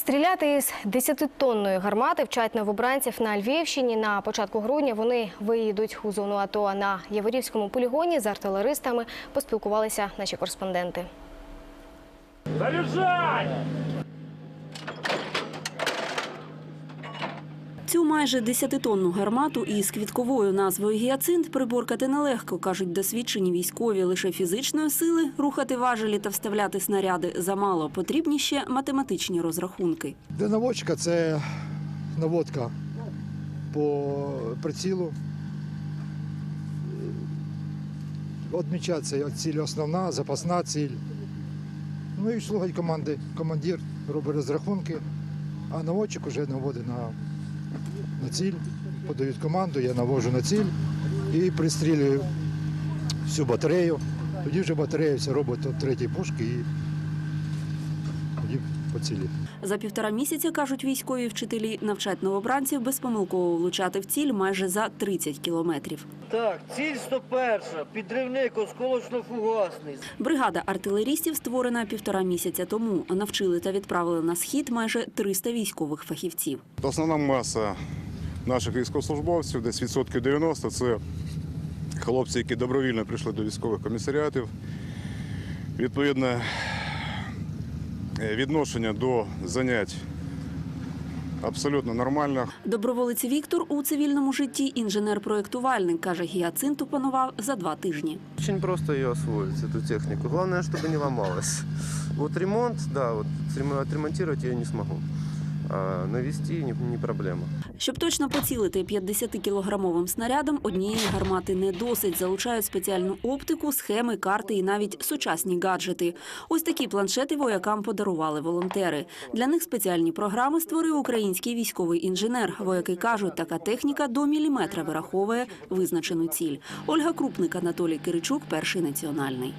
Стріляти із 10-тонної гармати вчать новобранців на Львівщині. На початку грудня вони виїдуть у зону АТО. На Яворівському полігоні з артилеристами поспілкувалися наші кореспонденти. Заряжай! Цю майже 10-тонну гармату із квітковою назвою гіацинт приборкати нелегко, кажуть досвідчені військові. Лише фізичної сили рухати важелі та вставляти снаряди замало. Потрібні ще математичні розрахунки. Для наводчика це наводка по прицілу. Відмічається ціль основна, запасна ціль. Ну і слухать команди. Командир робить розрахунки, а наводчик вже наводить на, на ціль, подають команду, я навожу на ціль і пристрілюю всю батарею. Тоді вже батарея вся робить третій пушки і тоді по цілі. За півтора місяця, кажуть військові вчителі, навчать новобранців безпомилково влучати в ціль майже за 30 кілометрів. Так, ціль 101, підривник, осколочно-фугасний. Бригада артилерістів створена півтора місяця тому. Навчили та відправили на схід майже 300 військових фахівців. Основна маса наших військовослужбовців, десь відсотків 90, це хлопці, які добровільно прийшли до військових комісаріатів. Відповідно, відношення до занять абсолютно нормально. Доброволець Віктор у цивільному житті інженер-проєктувальник каже, гіацинт опанував за два тижні. Дуже просто її освоїти, цю техніку. Головне, щоб не ламалась. От ремонт, да, от отремонтировать я не смогу. Навести не проблема. Щоб точно поцілити 50-кілограмовим снарядом, однієї гармати не досить. Залучають спеціальну оптику, схеми, карти і навіть сучасні гаджети. Ось такі планшети воякам подарували волонтери. Для них спеціальні програми створив український військовий інженер. Вояки кажуть, така техніка до міліметра вираховує визначену ціль. Ольга Крупник, Анатолій Киричук, перший національний.